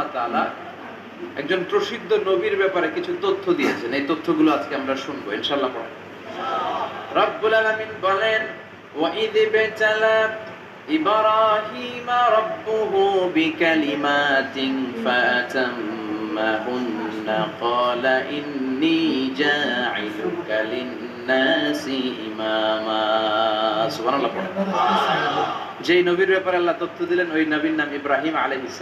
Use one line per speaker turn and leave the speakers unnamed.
আল্লাহ একজন প্রসিদ্ধ নবীর ব্যাপারে কিছু তথ্য দিয়েছেন এই তথ্যগুলো আজকে আমরা শুনবো ইনশাল্লাহ পড়ে রব্বুল বলেন যে নবীর ব্যাপারে আল্লাহ তথ্য দিলেন ওই নবীর নাম ইব্রাহিম আলহ